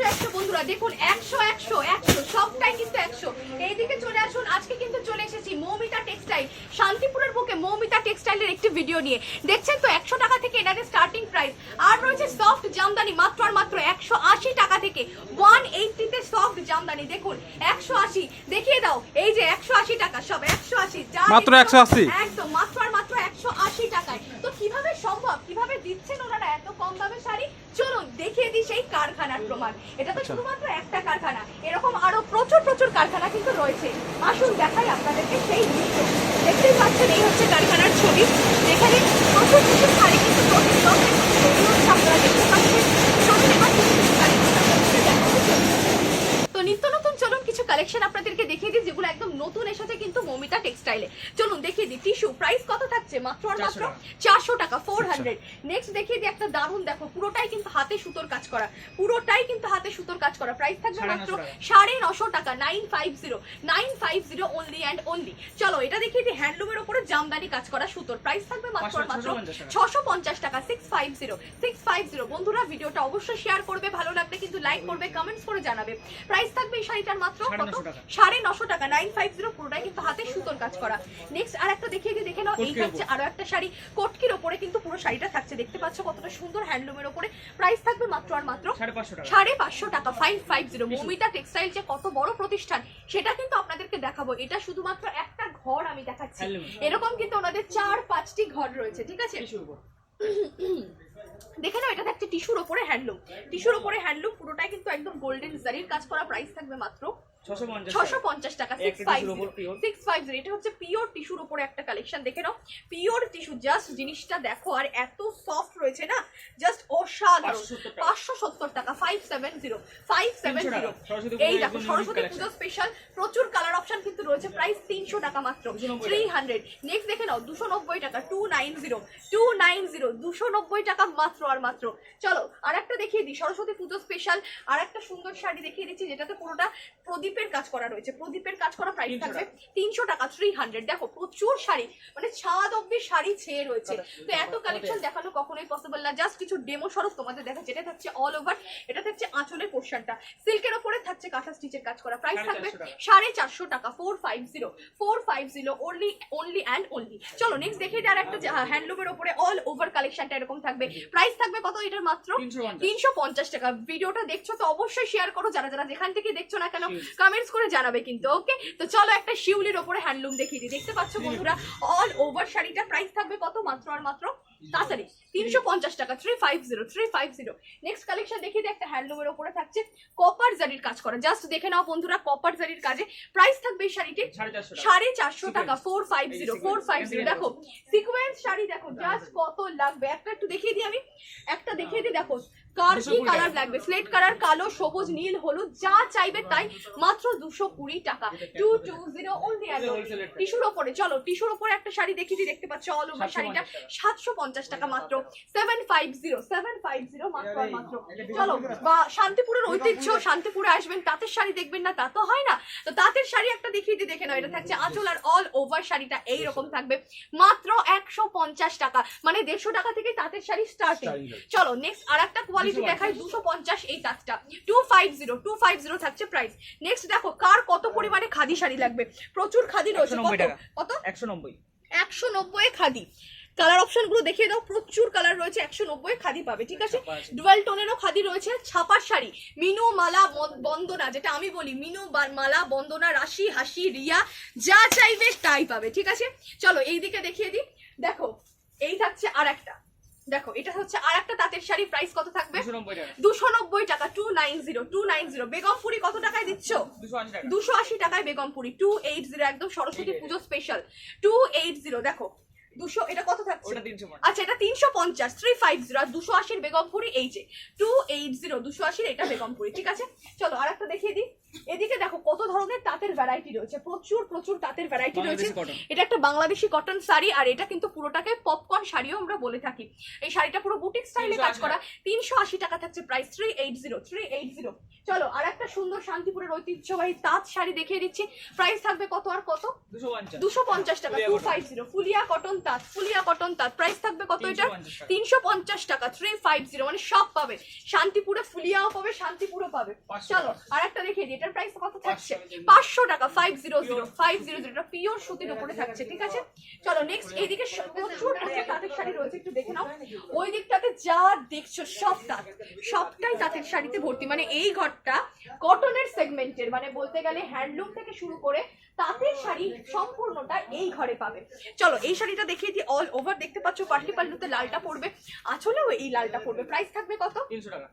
একশো একশো বন্ধুরা দেখুন একশো একশো একশো সবটাই কিন্তু একশো। এইদিকে চলে আসুন আজকে কিন্তু চলে এসেছি মৌমিতা টেক্সটাইল শান্তিপুরের বুকে মৌমিতা টেক্সটাইলের একটি ভিডিও নিয়ে। দেখছেন তো একশো টাকা থেকে এনাদের স্টার্টিং প্রাইস আর রয়েছে সফট জামদানি মাত্র আর মাত্র একশো আশি টাকা থেকে। ওয়ান এইটিতে সফট জামদানি দেখুন একশো আশি দেখিয়ে দাও এই যে একশো আশি টাকা সব একশো আশি মাত্র 180 একদম মাত্র আর মাত্র একশো আশি টাকায় তো কীভাবে সম্ভব কীভাবে দিচ্ছেন ওনারা এত কম দামে শাড়ি চলুন দেখিয়ে দিই সেই কারখানার প্রমাণ এটা তো শুধুমাত্র একটা কারখানা। এরকম আরও প্রচুর প্রচুর কারখানা কিন্তু রয়েছে। আসুন দেখাই আপনাদেরকে সেই দৃশ্য দেখতেই পাচ্ছেন এই হচ্ছে কারখানার ছবি। যেখানে প্রচুর প্রচুর শাড়ি কিন্তু আপনারা দেখতে পাচ্ছেন। তো নিত্য নতুন চলুন কিছু কালেকশন আপনাদেরকে দেখিয়ে দিই যেগুলো একদম নতুন এসেছে কিন্তু মমিতা টেক্সটাইলে চলুন দেখিয়ে দিই টিস্যু প্রাইস কত থাকছে মাত্র আর মাত্র চারশো টাকা। ফোর হান্ড্রেড নেক্সট দেখিয়ে দিই একটা দারুণ দেখো পুরোটাই কিন্তু হাতে সুতোর কাজ করা। পুরোটাই কিন্তু হাতে সুতোর কাজ করা। প্রাইস থাকবে মাত্র সাড়ে নশো টাকা nine five zero nine five zero only and only চলো এটা দেখিয়ে দিই হ্যান্ডলুমের উপরে জামদানি কাজ করা সুতোর। প্রাইস থাকবে মাত্র মাত্র ছশো পঞ্চাশ টাকা six five zero six five zero বন্ধুরা ভিডিওটা অবশ্যই শেয়ার করবে ভালো লাগলে কিন্তু লাইক করবে কমেন্টস করে জানাবে। প্রাইস থাকবে এই শাড়িটার মাত্র সাড়ে কত? নশো টাকা। সাড়ে নশো টাকা নাইন ফাইভ জিরো পুরোটাই কিন্তু হাতে সুতোর কাজ করা। নেক্সট আর একটা দেখিয়ে দিই দেখে নাও। এই থাকছে আরও একটা শাড়ি। কটকির ওপরে কিন্তু পুরো শাড়িটা থাকছে। দেখতে পাচ্ছ কতটা সুন্দর হ্যান্ডলুমের ওপরে। প্রাইস থাকবে মাত্র আর মাত্র সাড়ে পাঁচশো টাকা। Five five zero Mamita textile যে কত বড় প্রতিষ্ঠান সেটা কিন্তু আপনাদেরকে দেখাবো। এটা শুধুমাত্র একটা ঘর আমি দেখাচ্ছি। এরকম কিন্তু ওনাদের চার পাঁচটি ঘর রয়েছে ঠিক আছে? দেখে নাও এটা থাকছে টিস্যুর ওপরে হ্যান্ডলুম টিস্যুর ওপরে হ্যান্ডলুম পুরোটাই কিন্তু একদম গোল্ডেন জারির কাজ করা প্রাইস থাকবে মাত্র ছশো পঞ্চাশ টাকা। সিক্স ফাইভ tissue র উপর pure। সিক্স ফাইভ জিরো এটা হচ্ছে পিওর টিস্যুর উপরে একটা কালেকশন দেখে নাও। পিওর টিস্যু জাস্ট জিনিসটা দেখো আর এত সফট রয়েছে না জাস্ট অসাধারণ। পাঁচশো সত্তর টাকা। Five seven zero five seven zero এই দেখো সরস্বতী পুজো স্পেশাল প্রচুর কালার অপশন কিন্তু রয়েছে প্রাইস তিনশো টাকা মাত্র থ্রি হান্ড্রেড নেক্সট দেখে নাও দুশো নব্বই টাকা two nine zero two nine zero দুশো নব্বই টাকা মাত্র আর মাত্র। চলো আর একটা দেখিয়ে দিই সরস্বতী পুজো স্পেশাল আর একটা সুন্দর শাড়ি দেখিয়ে দিচ্ছি যেটাতে পুরোটা প্রদীপের কাজ করা রয়েছে। প্রদীপের কাজ করা প্রাইস থাকবে তিনশো টাকা থ্রি হান্ড্রেড দেখো প্রচুর শাড়ি মানে ছাদ অব্দি শাড়ি ছেয়ে রয়েছে। তো এত কালেকশন দেখানো কখনোই পসিবল না। জাস্ট কিছু ডেমো স্বরূপ তোমাদের দেখা যেটা থাকছে অল ওভার এটা থাকছে আঁচলের পোর্শনটা সিল্কের ওপরে থাকছে কাঁথা স্টিচের কাজ করা। প্রাইস থাকবে। সাড়ে চারশো টাকা four five zero four five zero only only and only চলো নেক্সট দেখে আর একটা হ্যান্ডলুমের ওপরে অল ওভার কালেকশনটা এরকম থাকবে। প্রাইস থাকবে কত এটার মাত্র? তিনশো পঞ্চাশ। টাকা। ভিডিওটা দেখছ তো অবশ্যই শেয়ার করো। যারা যারা যেখান থেকে দেখছ না কেন. কমেন্টস করে জানাবে কিন্তু ওকে তো চলো একটা শিউলির ওপরে হ্যান্ডলুম দেখিয়ে দিই। দেখতে পাচ্ছ বন্ধুরা অল ওভার শাড়িটা প্রাইস থাকবে কত? মাত্র আর মাত্র তাড়াতাড়ি। তিনশো পঞ্চাশ টাকা three five zero three five zero next collection দেখিয়ে দিই একটা হ্যান্ডলুমের ওপরে থাকছে। কপার জারির কাজ করা। জাস্ট দেখে নাও বন্ধুরা কপার জারির কাজে প্রাইস থাকবে এই শাড়িটি সাড়ে চারশো টাকা। Four five zero four five zero দেখো সিকোয়েন্স শাড়ি দেখো জাস্ট কত লাগবে। একটা একটু দেখিয়ে দিই আমি। একটা দেখিয়ে দিই দেখো কার কি কালার লাগবে? স্লেট কালার কালো সবুজ নীল হলুদ যা চাইবে তাই মাত্র দুশো কুড়ি টাকা। টু টু জিরো অনলি টিস্যুর ওপরে চলো টিস্যুর ওপরে একটা শাড়ি দিই দেখতে পাচ্ছ? অল ওভার শাড়িটা। সাতশো পঞ্চাশ টাকা মাত্র। Seven five zero seven five zero মাত্র মাত্র। চলো বা শান্তিপুরের ঐতিহ্য শান্তিপুরে আসবেন তাঁতের শাড়ি দেখবেন না তা তো হয় না। তো তাঁতের শাড়ি একটা দেখিয়ে দিই দেখে নাও এটা থাকছে আঁচল আর অল ওভার শাড়িটা এইরকম থাকবে। মাত্র একশো পঞ্চাশ টাকা মানে দেড়শো টাকা থেকে তাঁতের শাড়ি স্টার্টিং চলো নেক্সট আর একটা কোয়ালিটি 250 দেখাই দুশো পঞ্চাশ এই তাঁতটা two five zero two five zero থাকছে প্রাইস নেক্সট দেখো কার কত পরিমাণে খাদি শাড়ি লাগবে? প্রচুর খাদি রয়েছে। কত? কত? একশো নব্বই। একশো নব্বই খাদি। কালার অপশনগুলো দেখিয়ে দাও। প্রচুর কালার রয়েছে। একশো নব্বই খাদি পাবে ঠিক আছে? ডুয়েল টোনেরও খাদি রয়েছে। ছাপার শাড়ি। মিনু মালা বন্দনা যেটা আমি বলি মিনু মালা বন্দনা রাশি হাসি রিয়া যা চাইবে তাই পাবে ঠিক আছে? চলো এই দিকে দেখিয়ে দিই। দেখো এই থাকছে আর একটা দেখো এটা হচ্ছে আর একটা তাঁতের শাড়ি প্রাইস কত থাকবে? দুশো নব্বই টাকা। Two nine zero two nine zero Begampuri কত টাকায় দিচ্ছ? দুশো আশি টাকায় দুশো আশি টাকায় বেগমপুরি টু এইট জিরো একদম সরস্বতী পুজো স্পেশাল টু এইট জিরো দেখো দুশো এটা কত থাকছে? ওটা তিনশো পঞ্চাশ। আচ্ছা এটা তিনশো পঞ্চাশ থ্রি ফাইভ জিরো আর দুশো আশির বেগমপুরি এই যে টু এইট জিরো দুশো আশির এটা বেগমপুরি ঠিক আছে? চলো আর একটা দেখিয়ে দিই। এদিকে দেখো কত ধরনের তাঁতের ভ্যারাইটি রয়েছে প্রচুর প্রচুর তাঁতের ভ্যারাইটি রয়েছে। এটা একটা বাংলাদেশি কটন শাড়ি আর এটা কিন্তু পুরোটাকে পপকর্ন শাড়িও আমরা বলে থাকি। এই শাড়িটা পুরো বুটিক স্টাইলে কাজ করা তিনশো আশি টাকা থাকছে price three eight zero three eight zero চলো আর একটা সুন্দর শান্তিপুরের ঐতিহ্যবাহী তাঁত শাড়ি দেখিয়ে দিচ্ছি। প্রাইস থাকবে কত আর কত? দুশো পঞ্চাশ। টাকা two five zero Phulia cotton তাঁত ফুলিয়া কটন তাঁত প্রাইস থাকবে কত এটা? তিনশো পঞ্চাশ টাকা। থ্রি ফাইভ জিরো মানে সব পাবে। শান্তিপুরে ফুলিয়াও পাবে শান্তিপুরও পাবে। চলো আর একটা দেখিয়ে দিই এটার প্রাইস কত থাকছে? পাঁচশো টাকা five zero zero five zero zero এটা পিওর সুতির উপরে থাকছে ঠিক আছে। চলো নেক্সট এইদিকে প্রচুর প্রচুর তাঁতের শাড়ি রয়েছে একটু দেখে নাও। ওই দিকটাতে যা দেখছ সব তাঁত। সবটাই তাঁতের শাড়িতে ভর্তি। মানে এই ঘরটা কটনের সেগমেন্টের মানে বলতে গেলে হ্যান্ডলুম থেকে শুরু করে তাঁতের শাড়ি সম্পূর্ণটা এই ঘরে পাবে। চলো এই শাড়িটা দেখিয়ে দিই অল ওভার দেখতে পাচ্ছ পার্টি পাল্লুতে লালটা পড়বে। আছলে এই লালটা পড়বে। প্রাইস থাকবে কত? তিনশো টাকা।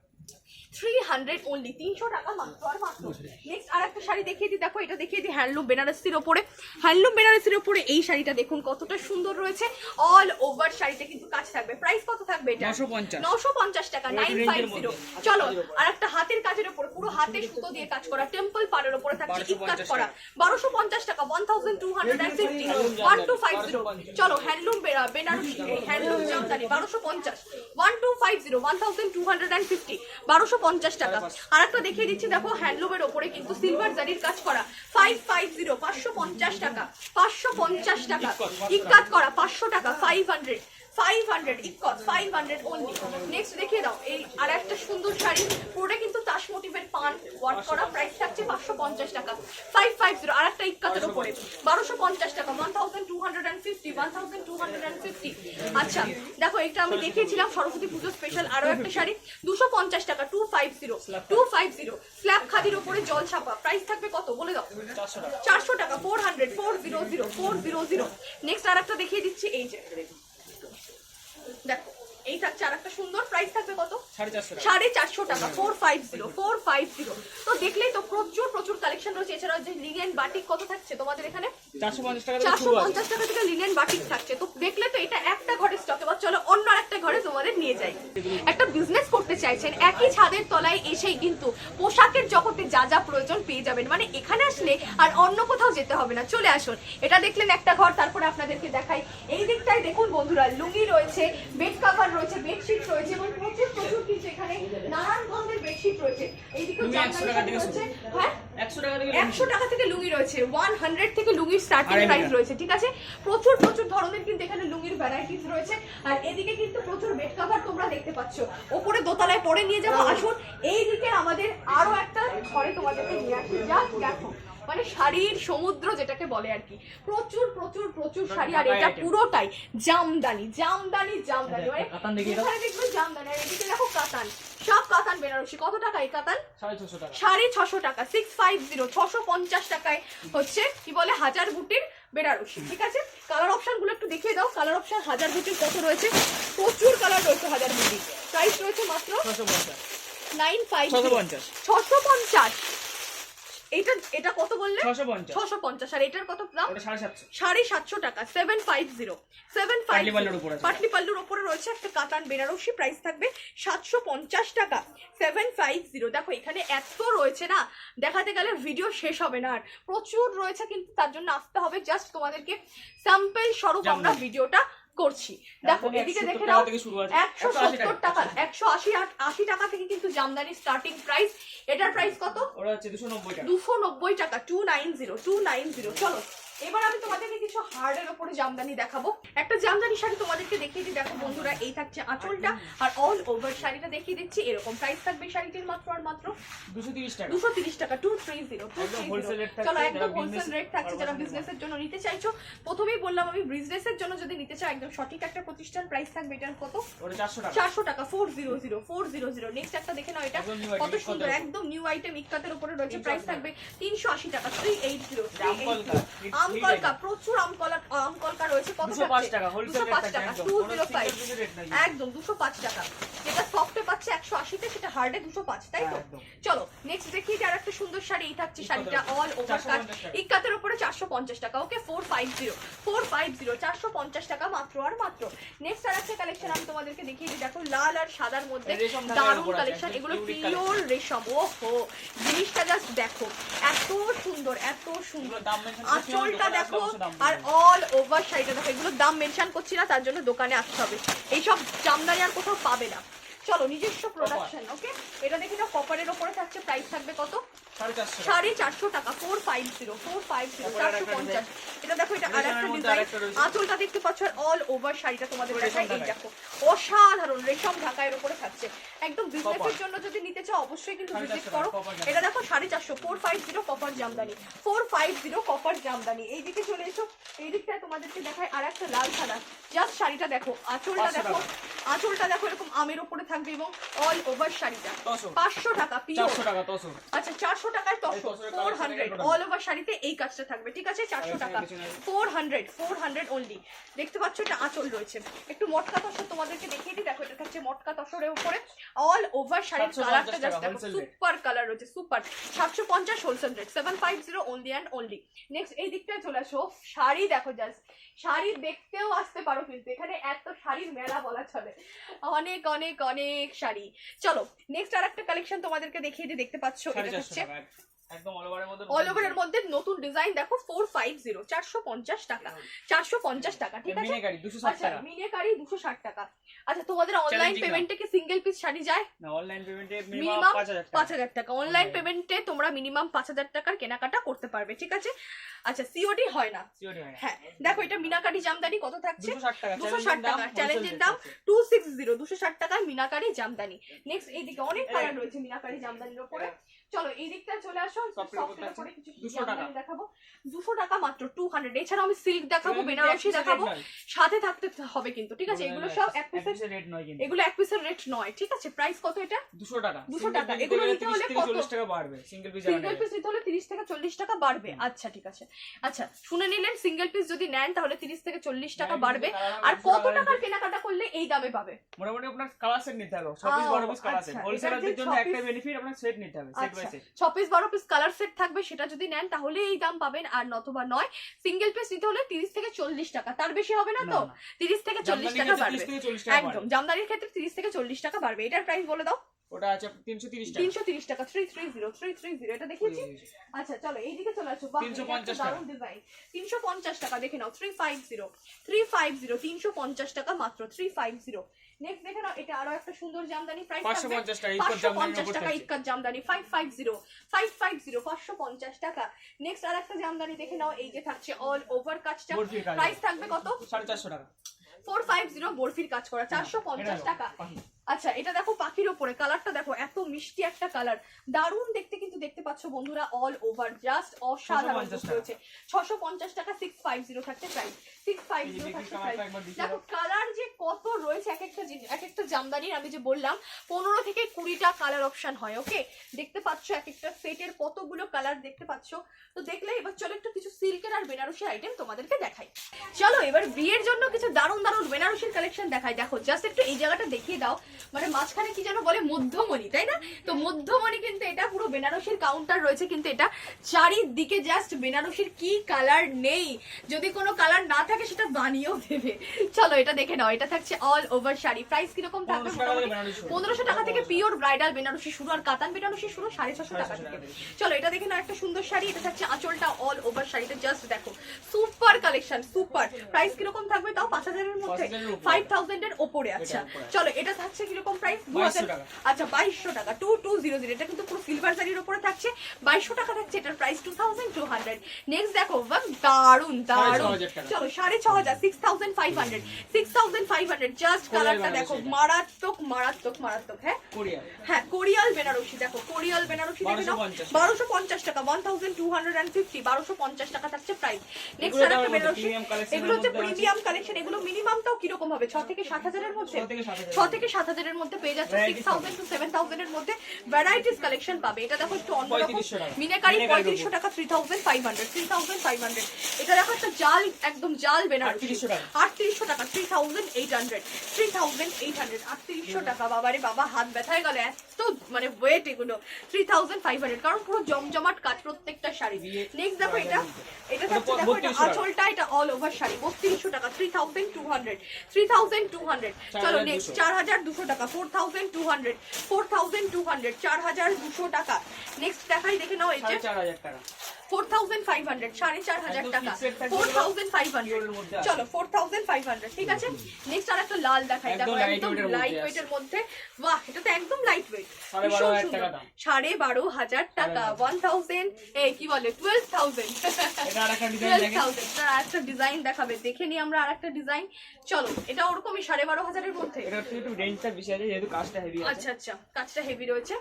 থ্রি হান্ড্রেড অনলি তিনশো টাকা মাত্র আর মাত্র। নেক্সট আর একটা শাড়ি দেখিয়ে দিই দেখো এটা দেখিয়ে দিই হ্যান্ডলুম বেনারসির ওপরে। হ্যান্ডলুম বেনারসির ওপরে এই শাড়িটা দেখুন কতটা সুন্দর রয়েছে। অল ওভার শাড়িতে কিন্তু কাজ থাকবে। প্রাইস কত থাকবে এটা? নশো পঞ্চাশ। টাকা নাইন ফাইভ জিরো চলো হাতের কাজের উপর। আর একটা হাতের কাজের উপরে পুরো হাতে সুতো দিয়ে কাজ করা টেম্পল পাড়ের উপরে থাকছে 1250 ইট কাজ করা। বারোশো পঞ্চাশ টাকা one thousand two hundred and fifty one two five zero চলো হ্যান্ডলুম বেনারসি হ্যান্ডলুম জামদানি বারোশো পঞ্চাশ। One two five zero one thousand two hundred and fifty বারোশো পঞ্চাশ টাকা। আর একটা দেখিয়ে দিচ্ছি দেখো হ্যান্ডলুমের ওপরে কিন্তু সিলভার জারির কাজ করা। ফাইভ ফাইভ জিরো পাঁচশো পঞ্চাশ টাকা পাঁচশো পঞ্চাশ টাকা। ইকাত করা। পাঁচশো টাকা five hundred five hundred ikat five hundred only next দেখিয়ে দাও এই আর একটা সুন্দর শাড়ি পুরোটা কিন্তু তাস মোটিভের পান ওয়ার্ক করা প্রাইস থাকছে পাঁচশো পঞ্চাশ টাকা। ফাইভ ফাইভ জিরো আর একটা উপরে বারোশো পঞ্চাশ টাকা one thousand two hundred and fifty one thousand two hundred and fifty আচ্ছা দেখো এটা আমি দেখিয়েছিলাম সরস্বতী পুজো স্পেশাল আরও একটা শাড়ি দুশো পঞ্চাশ টাকা two five zero two five zero slab খাদির উপরে জল ছাপা। প্রাইস থাকবে কত? বলে দাও। চারশো টাকা। Four hundred four zero zero four zero zero next আর একটা দেখিয়ে দিচ্ছি এই যে। আর একটা সুন্দর প্রাইস থাকবে কত? সাড়ে চারশো টাকা। Four five zero four five zero তো দেখলেই তো প্রচুর প্রচুর কালেকশন রয়েছে। এছাড়াও যে লিনেন বাটিক কত থাকছে তোমাদের এখানে? চারশো পঞ্চাশ টাকা চারশো পঞ্চাশ টাকা থেকে লিনেন বাটিক থাকছে। তো দেখলে তো এটা একটা ঘরের স্টক এবার চলো অন্য একটা ঘরে তোমাদের নিয়ে যাই। একটা বিজনেস করতে চাইছেন একই ছাদের তলায় এসেই কিন্তু পোশাকের জগতে যা যা প্রয়োজন পেয়ে যাবেন। মানে এখানে আসলে আর অন্য কোথাও যেতে হবে না। চলে আসুন। এটা দেখলেন একটা ঘর তারপরে আপনাদেরকে দেখাই। এই দিকটায় দেখুন বন্ধুরা লুঙ্গি রয়েছে বেড কভার রয়েছে বেডশিট রয়েছে এবং প্রচুর প্রচুর কিছু এখানে নানান ধরনের বেডশিট রয়েছে। এইদিকে লুঙ্গি 100 টাকা থেকে রয়েছে। শুরু। হ্যাঁ? একশো একশো টাকা থেকে লুঙ্গি রয়েছে। ওয়ান হান্ড্রেড থেকে লুঙ্গির স্টার্টিং প্রাইস রয়েছে ঠিক আছে? প্রচুর প্রচুর ধরনের কিন্তু এখানে লুঙ্গির ভ্যারাইটিস রয়েছে। আর এদিকে কিন্তু প্রচুর বেড কভার তোমরা দেখতে পাচ্ছ। ওপরে দোতলায় পরে নিয়ে যাব আসুন। এই দিকে আমাদের আরও একটা ঘরে তোমাদেরকে নিয়ে আসি। জাস্ট দেখো মানে শাড়ির সমুদ্র যেটাকে বলে আর কি। প্রচুর প্রচুর প্রচুর শাড়ি আর এটা পুরোটাই জামদানি জামদানি জামদানি। মানে। এখানে দেখবে জামদানি আর এদিকে দেখো কাতান। সব কাতান বেনারসি কত টাকা এই কাতান? সাড়ে ছশো টাকা। সিক্স ফাইভ জিরো ছশো পঞ্চাশ টাকায় হচ্ছে কি বলে হাজার বুটির বেনারসি ঠিক আছে? কালার অপশনগুলো একটু দেখিয়ে দাও কালার অপশন হাজার বুটির কত রয়েছে? প্রচুর কালার রয়েছে হাজার বুটির। প্রাইস রয়েছে মাত্র নাইন ফাইভ ছশো পঞ্চাশ। ছশো পঞ্চাশ। এটা এটা কত বললে? ছশো পঞ্চাশ। ছশো পঞ্চাশ। আর এটার কত দাম? ওটা সাড়ে সাতশো। টাকা সেভেন ফাইভ পাটলি পাল্লুর উপর রয়েছে একটা কাতান বেনারসি প্রাইস থাকবে সাতশো পঞ্চাশ টাকা। সেভেন ফাইভ জিরো দেখো এখানে এত রয়েছে না দেখাতে গেলে ভিডিও শেষ হবে না আর। প্রচুর রয়েছে কিন্তু তার জন্য আসতে হবে। জাস্ট তোমাদেরকে স্যাম্পল স্বরূপ আমরা ভিডিওটা করছি। দেখো এদিকে দেখে নাও। একশো সত্তর টাকা একশো আশি আশি টাকা থেকে কিন্তু জামদানি স্টার্টিং প্রাইস এটার প্রাইস কত? ওটা হচ্ছে দুশো নব্বই টাকা। দুশো নব্বই টাকা two nine zero two nine zero চলো এবার আমি তোমাদেরকে কিছু হার্ডের ওপরে জামদানি দেখাবো। একটা জামদানি শাড়ি তোমাদেরকে দেখিয়ে দিই। দেখো বন্ধুরা এই থাকছে আঁচলটা আর অল ওভার শাড়িটা দেখিয়ে দিচ্ছি। এরকম প্রাইস থাকবে শাড়িটির মাত্র আর মাত্র দুশো তিরিশ টাকা। দুশো তিরিশ টাকা টু থ্রি জিরো চলো একদম হোলসেল রেট থাকছে যারা বিজনেসের জন্য নিতে চাইছো। প্রথমেই বললাম আমি বিজনেসের জন্য যদি নিতে চাও একদম সঠিক একটা প্রতিষ্ঠান প্রাইস থাকবে এটার কত? চারশো টাকা। Four zero zero four zero zero next একটা দেখে নাও এটা। কত সুন্দর একদম নিউ আইটেম ইকাতের উপরে রয়েছে প্রাইস থাকবে তিনশো আশি টাকা থ্রি এইট জিরো আমকলকা, প্রচুর আমকলকা আমকলকা রয়েছে কত 205 টাকা, টাকা থাকছে টু একদম, জিরো কোনো ফাইভ single piece rate নাই। একদম দুশো পাঁচ টাকা। যেটা সফটে পাচ্ছে সেটা হার্ডে দুশো পাঁচ তাই তো? হ্যাঁ, চলো নেক্সট দেখি আর একটা সুন্দর শাড়ি এই থাকছে শাড়িটা অল ওভার কাজ টাকা। ইক্কাতের উপরে চারশো পঞ্চাশ টাকা okay four five zero four five zero চারশো পঞ্চাশ টাকা মাত্র আর মাত্র। নেক্সট আর একটা কালেকশন আমি তোমাদেরকে দেখিয়ে দিই। দেখো লাল আর সাদার মধ্যে দারুণ কালেকশন এগুলো পিওর রেশম ও হো জিনিসটা জাস্ট দেখো এত সুন্দর এত সুন্দর। এগুলোর আসলে দেখো আর অল ওভার শাড়িটা দেখো এগুলোর দাম মেনশন করছি না তার জন্য দোকানে আসতে হবে। এইসব জামদানি আর কোথাও পাবে না। চলো নিজস্ব প্রোডাকশন ওকে এটা দেখি না কপারের ওপরে থাকছে প্রাইস থাকবে কত? সাড়ে চারশো টাকা। সাড়ে চারশো টাকা four five zero four five zero চারশো পঞ্চাশ। এটা দেখো এটা আর একটা ডিজাইন আঁচলটা দেখতে পাচ্ছ অল ওভার শাড়িটা তোমাদের দেখায়। রেশম এই ঢাকাই। দেখো অসাধারণ রেশম ঢাকায়ের উপরে থাকছে। একদম বিজনেসের জন্য যদি নিতে চাও অবশ্যই কিন্তু ভিজিট করো। এটা দেখো সাড়ে চারশো four five zero copper Jamdani. Four five zero copper Jamdani. এইদিকে চলে এসো এই দিকটায় তোমাদেরকে দেখায় আর একটা লাল সাদা জাস্ট শাড়িটা দেখো আঁচলটা দেখো আঁচলটা দেখো এরকম আমের উপরে থাকবে এবং অল ওভার শাড়িটা। পাঁচশো টাকা পিওর আচ্ছা চারশো টাকায় এই tussar four hundred all over শাড়িতে এই কাজটা থাকবে ঠিক আছে? চারশো টাকা। Four hundred four hundred only দেখতে পাচ্ছ এটা আঁচল রয়েছে। একটু মটকা তসর তোমাদেরকে দেখিয়ে দিই। দেখো এটা থাকছে মটকা তসরের উপরে অল ওভার শাড়ির কালারটা জাস্ট দেখো সুপার কালার রয়েছে সুপার সাতশো পঞ্চাশ wholesale rate seven five zero only and only next এই দিকটায় চলে আসো। শাড়ি দেখো জাস্ট শাড়ি দেখতেও আসতে পারো কিন্তু এখানে এত শাড়ির মেলা বলা চলে। অনেক অনেক অনেক শাড়ি। চলো নেক্সট আর একটা কালেকশন তোমাদেরকে দেখিয়ে দিয়ে দেখতে পাচ্ছ? এটা হচ্ছে একদম অল ওভারের মধ্যে অল ওভারের মধ্যে নতুন ডিজাইন দেখো টাকা। টাকা ঠিক আছে? মিনিকারি দুশো ষাট আচ্ছা টাকা। মিনিকারি টাকা। আচ্ছা তোমাদের অনলাইন পেমেন্টে কি সিঙ্গেল পিস শাড়ি যায়? না অনলাইন পেমেন্টে মিনিমাম টাকা। অনলাইন পেমেন্টে তোমরা মিনিমাম পাঁচ হাজার টাকার কেনাকাটা করতে পারবে ঠিক আছে? আচ্ছা সিওডি হয় না। সিওরি হয় না। হ্যাঁ দেখো এটা মিনাকারি জামদানি কত থাকছে? দুশো ষাট টাকা দুশো চ্যালেঞ্জিং ষাট টাকা চ্যালেঞ্জের দাম টু সিক্স জিরো দুশো ষাট টাকায় মিনাকারি জামদানি। নেক্সট এইদিকে অনেক কালার রয়েছে মিনাকারি জামদানির উপরে। চলো এই দিকটা চলে আসো সফটের উপরে কিছু 200 টাকা। দেখাবো। দুশো টাকা মাত্র টু হান্ড্রেড এছাড়াও আমি সিল্ক দেখাবো বেনারসি দেখাবো। সাথে থাকতে হবে কিন্তু ঠিক আছে? এগুলো সব এক পিসের রেট নয় এগুলো এক পিসের রেট নয় ঠিক আছে? প্রাইস কত এটা? দুশো টাকা। 200 টাকা। এগুলো নিতে হলে চল্লিশ টাকা বাড়বে সিঙ্গেল পিস সিঙ্গেল পিস নিতে হলে তিরিশ থেকে চল্লিশ টাকা বাড়বে। আচ্ছা ঠিক আছে। আচ্ছা শুনে নিলেন সিঙ্গেল পিস যদি নেন তাহলে তিরিশ থেকে চল্লিশ টাকা বাড়বে। আর কত টাকার কেনাকাটা করলে এই দামে পাবে? মোটামুটি আপনার কালার সেট নিতে হবে। ছ পিস পিস কালার সেট হোলসেলারদের জন্য একটা বেনিফিট আপনার সেট নিতে হবে। আচ্ছা। ছ পিস বারো পিস কালার সেট থাকবে সেটা যদি নেন তাহলে এই দাম পাবেন আর নতুবা নয়। সিঙ্গেল পিস নিতে হলে তিরিশ থেকে চল্লিশ টাকা। তার বেশি হবে না তো? তিরিশ থেকে চল্লিশ টাকা বাড়বে। একদম। জামদানির ক্ষেত্রে তিরিশ থেকে চল্লিশ টাকা বাড়বে। এটার প্রাইস বলে দাও। ওটা আছে তিনশো তিরিশ টাকা। তিনশো তিরিশ টাকা। Three three zero three three zero এটা দেখিয়েছি আচ্ছা চলো এইদিকে চলে আসো। বাহ, 350 টাকা। ডিজাইন তিনশো পঞ্চাশ টাকা দেখে নাও। Three five zero three five zero তিনশো পঞ্চাশ টাকা মাত্র। থ্রি ফাইভ জিরো নেক্সট দেখে নাও এটা আরও একটা সুন্দর জামদানি প্রাইস পাঁচশো থাকবে পঞ্চাশ টাকা ইকোর পাঁচশো জামদানির টাকা। Ikat Jamdani five five zero five five zero পাঁচশো পঞ্চাশ টাকা। নেক্সট আর একটা জামদানি দেখে নাও এই যে থাকছে অল ওভার কাজটা প্রাইস থাকবে কত? সাড়ে চারশো টাকা। ফোর ফাইভ জিরো বরফির কাজ করা চারশো পঞ্চাশ এটা টাকা। আচ্ছা এটা দেখো পাখির ওপরে কালারটা দেখো এত মিষ্টি একটা কালার। দারুণ দেখতে কিন্তু দেখতে পাচ্ছ বন্ধুরা অল ওভার জাস্ট অসাধারণ 650 টাকা। রয়েছে। ছশো পঞ্চাশ টাকা সিক্স ফাইভ জিরো থাকছে price six five zero price দেখো কালার যে কত রয়েছে এক একটা জিনিস, এক একটা জামদানির, আমি যে বললাম, পনেরো থেকে কুড়িটা কালার অপশন হয় ওকে দেখতে পাচ্ছ এক একটা সেটের কতগুলো কালার দেখতে পাচ্ছ? তো দেখলে এবার চলো একটু কিছু সিল্কের আর বেনারসি আইটেম তোমাদেরকে দেখাই। চলো এবার বিয়ের জন্য কিছু দারুণ দারুণ বেনারসির কালেকশন দেখাই। দেখো জাস্ট একটু এই জায়গাটা দেখিয়ে দাও। মানে মাঝখানে কি যেন বলে মধ্যমণি, তাই না? তো মধ্যমণি কিন্তু এটা পুরো বেনারসির কাউন্টার রয়েছে, কিন্তু এটা চারিদিকে জাস্ট বেনারসির কি কালার নেই? যদি কোনো কালার না থাকে, সেটা বানিয়েও দেবে। চলো এটা দেখে নাও, এটা থাকছে অল ওভার শাড়ি। প্রাইস কীরকম থাকবে 1500 টাকা থেকে বেনারসি। শুরু। পনেরোশো টাকা থেকে পিওর ব্রাইডাল বেনারসি শুরু আর কাতান বেনারসি শুরু সাড়ে ছশো টাকা থেকে। চলো এটা দেখে নাও একটা সুন্দর শাড়ি এটা থাকছে আঁচলটা অল ওভার শাড়িটা জাস্ট দেখো। সুপার কালেকশন সুপার প্রাইস কীরকম থাকবে তাও পাঁচ হাজারের মধ্যে? 5,000 এর উপরে। ফাইভ থাউজেন্ডের ওপরে আচ্ছা। চলো এটা থাকছে কীরকম প্রাইস দু 2200 আচ্ছা বাইশশো টাকা টু টু জিরো জিরো এটা কিন্তু পুরো সিলভার শাড়ির উপরে থাকছে। বাইশশো টাকা থাকছে এটার price two thousand two hundred next দেখো দারুণ দারুণ চলো সাড়ে ছ হাজার six thousand five hundred six thousand five hundred just কালারটা দেখো মারাত্মক মারাত্মক মারাত্মক হ্যাঁ? হ্যাঁ কোরিয়াল বেনারসি দেখো কোরিয়াল বেনারসি দেখে নাও। 1250 বারোশো পঞ্চাশ টাকা one thousand two hundred and fifty বারোশো পঞ্চাশ টাকা থাকছে প্রাইস নেক্সট আর একটা বেনারসি এগুলো হচ্ছে প্রিমিয়াম কালেকশন এগুলো মিনিমামটাও কীরকম হবে? ছ থেকে সাত হাজারের মধ্যে? ছ থেকে 7,000 ছ সাত হাজারের মধ্যে পেয়ে যাচ্ছে সিক্স থাউজেন্ড টু সেভেন থাউজেন্ডের মধ্যে ভ্যারাইটিস কালেকশন পাবে। এটা দেখো একটু অন্যরকম 3500 টাকা। মিনাকারি পঁয়ত্রিশশো টাকা three thousand five hundred three thousand five hundred এটা দেখো একটা জাল একদম জাল বেনারসি 3800 টাকা। আটত্রিশশো টাকা three thousand eight hundred three thousand eight hundred আটত্রিশশো টাকা। বাবারে বাবা হাত ব্যথায় গেল। এত মানে ওয়েট এগুলো। থ্রি থাউজেন্ড ফাইভ হান্ড্রেড কারণ পুরো জমজমাট কাজ প্রত্যেকটা শাড়ি। নেক্সট দেখো এটা। এটা এটা থাকছে দেখো এটা আঁচলটা এটা অল ওভার শাড়ি। বত্রিশশো টাকা। Three thousand two hundred three thousand two hundred চলো নেক্সট চার হাজার দুশো টাকা। Four thousand two hundred four thousand two hundred চার হাজার দুশো টাকা। নেক্সট দেখাই দেখে নাও এই যে। চার হাজার টাকা। ফোর থাউজেন্ড ফাইভ হান্ড্রেড সাড়ে চার হাজার টাকা। Four thousand five hundred. চলো ফোর থাউজেন্ড ফাইভ হান্ড্রেড ঠিক আছে? নেক্সট আর একটা লাল দেখাই দেখো একদম লাইট ওয়েটের মধ্যে বাহ এটা তো একদম লাইট ওয়েট টাকা সাড়ে বারো হাজার টাকা ওয়ান থাউজেন্ড এই কি বলে টুয়েলভ থাউজেন্ড টুয়েলভ থাউজেন্ড আর একটা ডিজাইন দেখাবে দেখে নিই আমরা আর একটা ডিজাইন চলো এটা ওরকমই সাড়ে বারো হাজারের মধ্যে। আচ্ছা আচ্ছা কাজটা হেভি রয়েছে।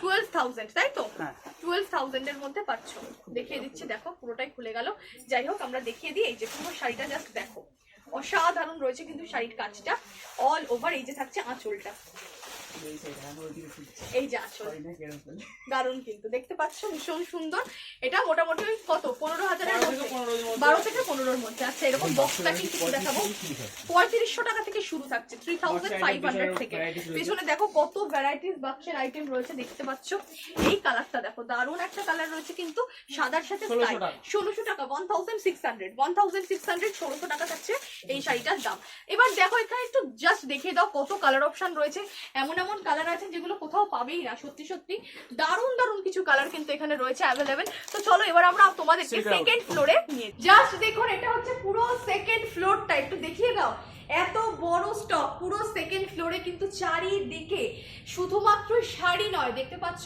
টুয়েলভ থাউজেন্ড তাই তো? হ্যাঁ। টুয়েলভ থাউজেন্ডের মধ্যে পাচ্ছ। দেখিয়ে দিচ্ছি দেখো পুরোটাই খুলে গেল। যাই হোক আমরা দেখিয়ে দিই এই যে পুরো শাড়িটা জাস্ট দেখো। অসাধারণ রয়েছে কিন্তু শাড়ির কাজটা। অল ওভার এই যে থাকছে আঁচলটা। এই যে? দারুণ কিন্তু। দেখতে পাচ্ছ ভীষণ সুন্দর। এটা মোটামুটি কত? পনেরো হাজারের মধ্যে। বারো থেকে পনেরোর মধ্যে। আচ্ছা এরকম বক্স প্যাকিং কিছু দেখাবো? পঁয়ত্রিশশো টাকা থেকে শুরু থাকছে। থ্রি থাউজেন্ড ফাইভ হান্ড্রেড থেকে। পেছনে দেখো কত ভ্যারাইটিস বাক্সের আইটেম রয়েছে। দেখতে পাচ্ছ? এই কালারটা দেখো। দারুণ একটা কালার রয়েছে কিন্তু সাদার সাথে 1600 স্কাই ষোলোশো টাকা one thousand six hundred one thousand six hundred ষোলোশো টাকা থাকছে এই শাড়িটার দাম। এবার দেখো এখানে একটু জাস্ট দেখিয়ে দাও কত কালার অপশন রয়েছে। এমন এমন কালার আছে যেগুলো কোথাও পাবেই না। সত্যি সত্যি দারুণ দারুণ কিছু কালার কিন্তু এখানে রয়েছে অ্যাভেলেবেল তো চলো এবার আমরা তোমাদেরকে সেকেন্ড ফ্লোরে নিয়ে জাস্ট দেখুন এটা হচ্ছে পুরো সেকেন্ড ফ্লোরটা একটু দেখিয়ে দাও। এত বড় স্টক পুরো সেকেন্ড ফ্লোরে কিন্তু চারিদিকে শুধুমাত্র শাড়ি নয়, দেখতে পাচ্ছ?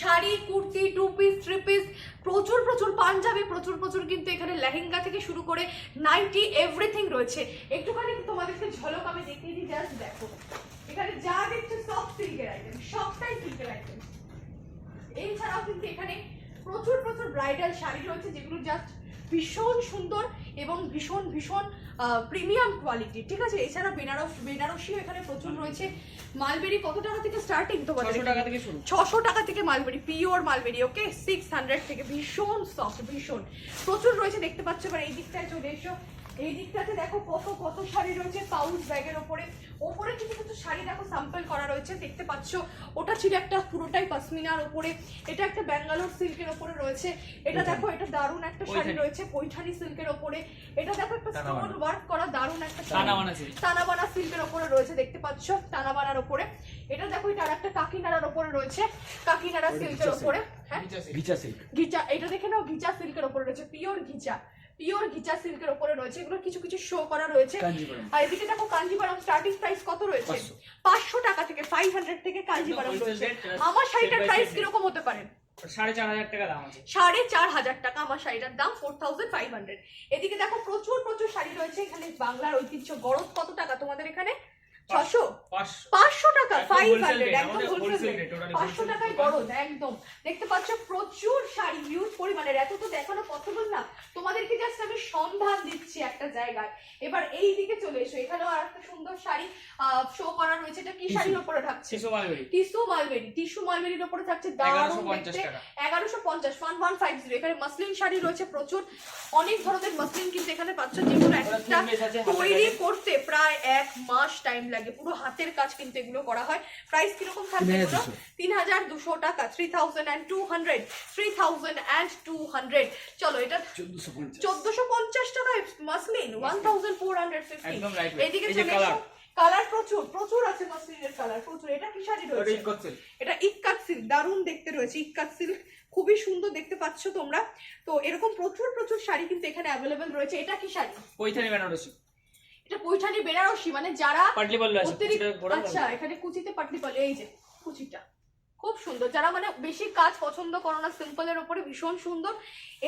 Sari, kurti two piece three piece প্রচুর প্রচুর পাঞ্জাবি, প্রচুর প্রচুর কিন্তু এখানে লেহেঙ্গা থেকে শুরু করে নাইটি এভরিথিং রয়েছে। একটুখানি তোমাদেরকে ঝলক আমি দেখিয়ে দিই জাস্ট দেখো। এখানে যা দেখছ সব সিল্কের আইটেম সবটাই সিল্কের আইটেম এছাড়াও কিন্তু এখানে প্রচুর প্রচুর ব্রাইডাল শাড়ি রয়েছে যেগুলো জাস্ট ভীষণ সুন্দর এবং ভীষণ ভীষণ প্রিমিয়াম কোয়ালিটি ঠিক আছে? এছাড়া বেনারস বেনারসিও এখানে প্রচুর রয়েছে। মালবেরি কত টাকা থেকে স্টার্টিং তোমাদের 600 টাকা থেকে ছশো টাকা থেকে mulberry pure mulberry okay six hundred থেকে ভীষণ সফট ভীষণ। প্রচুর রয়েছে দেখতে পাচ্ছ এবার এই দিকটায় চলে এসো। এই দিকটাতে দেখো কত কত শাড়ি রয়েছে পাউচ ব্যাগের ওপরে। ওপরে কিছু কিছু শাড়ি দেখো স্যাম্পল করা রয়েছে দেখতে পাচ্ছ? ওটা ছিল একটা পুরোটাই পশমিনার ওপরে। এটা একটা ব্যাঙ্গালোর সিল্কের ওপরে রয়েছে। এটা দেখো এটা দারুণ একটা শাড়ি রয়েছে পৈঠানি সিল্কের ওপরে। এটা দেখো একটা টানা স্টোন ওয়ার্ক করা দারুণ একটা তানাবানা সিল্কের ওপরে রয়েছে দেখতে পাচ্ছ? তানাবানার ওপরে। এটা দেখো এটা একটা কাকিনাড়ার ওপরে রয়েছে। কাকিনাড়া সিল্কের ওপরে। হ্যাঁ? ঘিচা সিল্ক ঘিচা এটা দেখে নাও ঘিচা সিল্কের ওপরে রয়েছে পিওর ঘিচা পিওর গিচা সিল্কের উপরে রয়েছে এগুলো কিছু কিছু শো করা রয়েছে। আর এদিকে দেখো কাঞ্জিভারম স্টার্টিং প্রাইস কত রয়েছে? পাঁচশো। টাকা থেকে ফাইভ হান্ড্রেড থেকে কাঞ্জিভারম রয়েছে। আমার শাড়িটার প্রাইস কীরকম হতে পারে? সাড়ে চার হাজার টাকা দাম আছে। সাড়ে চার হাজার টাকা আমার শাড়িটার দাম ফোর থাউজেন্ড ফাইভ হান্ড্রেড এদিকে দেখো প্রচুর প্রচুর শাড়ি রয়েছে। এখানে বাংলার ঐতিহ্য গরম কত টাকা তোমাদের এখানে? ছশো? পাঁচশো। টাকা ফাইভ হান্ড্রেড একদম হোলসেল পাঁচশো টাকায়। গরজ একদম। দেখতে পাচ্ছ প্রচুর শাড়ি হিউজ পরিমাণের। এত তো দেখানো পসিবল না। তোমাদেরকে জাস্ট আমি সন্ধান দিচ্ছি একটা জায়গায়। এবার এই দিকে চলে এসো। এখানেও আর একটা সুন্দর শাড়ি শো করা রয়েছে। এটা কি শাড়ির উপরে থাকছে? Tissue mulberry. টিসু মালবেরির উপরে থাকছে দারুণ এগারোশো পঞ্চাশ দেখতে। এগারোশো পঞ্চাশ ওয়ান ওয়ান ফাইভ জিরো এখানে মাসলিন শাড়ি রয়েছে প্রচুর। অনেক ধরনের মাসলিন কিন্তু এখানে পাচ্ছ যেগুলো একটা তৈরি করতে প্রায় এক মাস টাইম লাগে। পুরো হাতের কাজ কিন্তু এগুলো করা হয়। প্রাইস কীরকম থাকবে তিন হাজার এগুলো? দুশো। তিন হাজার দুশো টাকা three thousand and two hundred three thousand and two hundred চলো এটা চোদ্দশো পঞ্চাশ। টাকায় muslin one thousand four hundred fifty এদিকে চলে কালার প্রচুর প্রচুর আছে মাসলিনের কালার প্রচুর। এটা কি শাড়ি রয়েছে? এটা ইক্কাত সিল্ক দারুণ দেখতে রয়েছে ইক্কাত সিল্ক খুবই সুন্দর দেখতে পাচ্ছ তোমরা। তো এরকম প্রচুর প্রচুর শাড়ি কিন্তু এখানে অ্যাভেলেবেল রয়েছে। এটা কি শাড়ি? পৈঠানি বেনারসি। এটা পৈঠানি বেনারসি মানে যারা পাটলি পাল্লু আছে আচ্ছা এখানে কুচিতে পাটলি পালে এই যে কুচিটা। খুব সুন্দর যারা মানে বেশি কাজ পছন্দ করো না সিম্পলের ওপরে ভীষণ সুন্দর।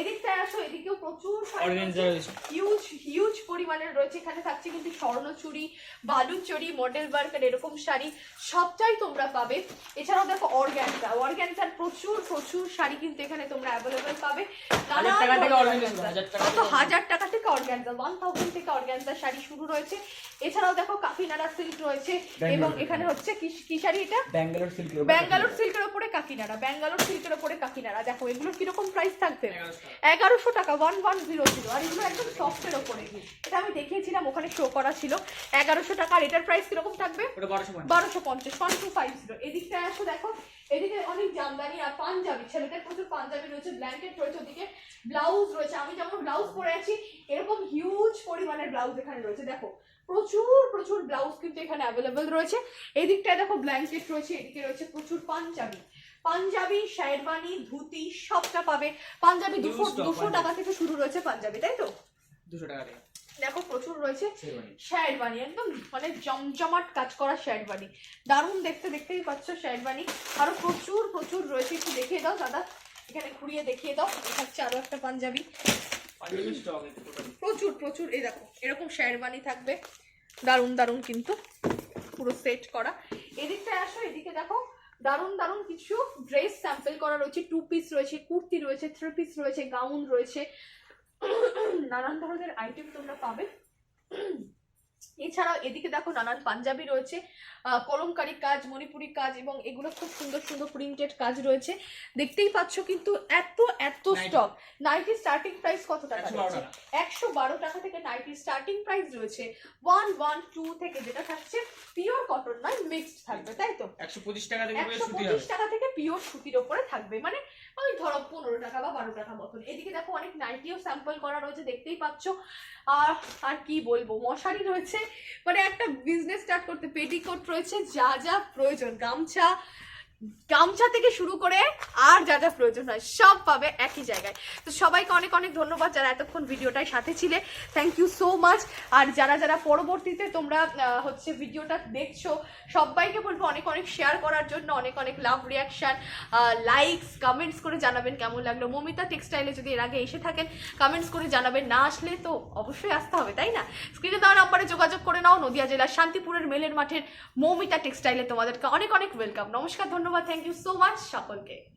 এদিকটায় আসো এদিকেও প্রচুর অর্গানজা রয়েছে হিউজ হিউজ পরিমাণের রয়েছে এখানে থাকছে কিন্তু স্বর্ণচুরি বালুচুরি মডেল ওয়ার্কের এরকম শাড়ি সবটাই তোমরা পাবে। এছাড়াও দেখো অর্গ্যানজা অর্গ্যানজার প্রচুর প্রচুর শাড়ি কিন্তু এখানে তোমরা অ্যাভেলেবেল পাবে। হাজার টাকা থেকে অর্গানজা কত হাজার টাকা থেকে অর্গ্যানজা ওয়ান থাউজেন্ড থেকে অর্গ্যানজা শাড়ি শুরু রয়েছে। এছাড়াও দেখো কাকিনাড়া সিল্ক রয়েছে এবং এখানে হচ্ছে কি কি শাড়ি এটা? ব্যাঙ্গালোর সিল্ক ব্যাঙ্গালোর সিল্কের ওপরে কাকিনাড়া ব্যাঙ্গালোর সিল্কের ওপরে কাকিনাড়া। দেখো এগুলোর কীরকম প্রাইস থাকবে? এগারোশো টাকা। এগারোশো টাকা ওয়ান ওয়ান জিরো জিরো আর এগুলো একদম সফটের ওপরে এটা আমি দেখিয়েছিলাম ওখানে শো করা ছিল। এগারোশো টাকা আর এটার প্রাইস কীরকম থাকবে? বারোশো পঞ্চাশ। One two five zero. এদিকটায় আসো দেখো এদিকে অনেক জামদানি আর পাঞ্জাবি ছেলেদের প্রচুর পাঞ্জাবি রয়েছে ব্ল্যাঙ্কেট রয়েছে ওদিকে ব্লাউজ রয়েছে। আমি যেমন ব্লাউজ পরে আছি এরকম হিউজ পরিমাণের ব্লাউজ এখানে রয়েছে। দেখো প্রচুর প্রচুর ব্লাউজ কিন্তু এখানে অ্যাভেলেবেল রয়েছে। এদিকটায় দেখো ব্ল্যাঙ্কেট রয়েছে এদিকে রয়েছে প্রচুর পাঞ্জাবি। পাঞ্জাবি শেরবানি ধুতি সবটা পাবে। পাঞ্জাবি দুশো দুশো টাকা থেকে শুরু রয়েছে পাঞ্জাবি তাই তো? দুশো টাকা দেখো প্রচুর রয়েছে শেরবানি একদম মানে জমজমাট কাজ করা শেরবানি দারুণ দেখতে দেখতেই পাচ্ছ শেরবানি আরও প্রচুর প্রচুর রয়েছে একটু দেখিয়ে দাও দাদা। এখানে ঘুরিয়ে দেখিয়ে দাও থাকছে হচ্ছে আরও একটা পাঞ্জাবি। প্রচুর প্রচুর এই দেখো এরকম শেরবানি থাকবে। দারুণ দারুণ কিন্তু পুরো সেট করা। এদিকটায় আসো এদিকে দেখো দারুণ দারুণ কিছু ড্রেস স্যাম্পেল করা রয়েছে। টু পিস রয়েছে কুর্তি রয়েছে থ্রি পিস রয়েছে গাউন রয়েছে। নানান ধরনের আইটেম তোমরা পাবে। এছাড়াও এদিকে দেখো নানান পাঞ্জাবি রয়েছে কলমকারি কাজ মণিপুরি কাজ এবং এগুলো খুব সুন্দর সুন্দর প্রিন্টেড কাজ রয়েছে। দেখতেই পাচ্ছ কিন্তু এত এত স্টক নাইটি স্টার্টিং প্রাইস কত টাকা রয়েছে? একশো বারো টাকা থেকে নাইটি স্টার্টিং প্রাইস রয়েছে ওয়ান ওয়ান টু থেকে যেটা থাকছে পিওর কটন নয় মিক্সড থাকবে তাই তো? একশো পঁচিশ টাকা থেকে একশো পঁচিশ টাকা থেকে পিওর সুতির ওপরে থাকবে মানে ওই ধরো পনেরো টাকা বা বারো টাকা মতন। এদিকে দেখো অনেক নাইটিও স্যাম্পল করা রয়েছে দেখতেই পাচ্ছ। আর আর কি বলব মশারি রয়েছে মানে একটা বিজনেস স্টার্ট করতে পেটিকোট রয়েছে যা যা প্রয়োজন গামছা গামছা থেকে শুরু করে আর যা যা প্রয়োজন হয়, সব পাবে একই জায়গায়। তো সবাইকে অনেক অনেক ধন্যবাদ যারা এতক্ষণ ভিডিওটার সাথে ছিলে। থ্যাংক ইউ সো মাচ আর যারা যারা পরবর্তীতে তোমরা হচ্ছে ভিডিওটা দেখছ, সবাইকে বলব অনেক অনেক শেয়ার করার জন্য, অনেক অনেক লাভ রিয়াকশন লাইকস কমেন্টস করে জানাবেন কেমন লাগল। মমিতা টেক্সটাইলে যদি এর আগে এসে থাকেন কমেন্টস করে জানাবেন। না আসলে তো অবশ্যই আসতে হবে, তাই না? স্ক্রিনে দেওয়া নাম্বারে যোগাযোগ করে নাও। নদিয়া জেলার শান্তিপুরের মেলের মাঠের মৌমিতা টেক্সটাইলে তোমাদেরকে অনেক অনেক ওয়েলকাম নমস্কার ধন্যবাদ থ্যাংক ইউ সো মাচ সকলকে।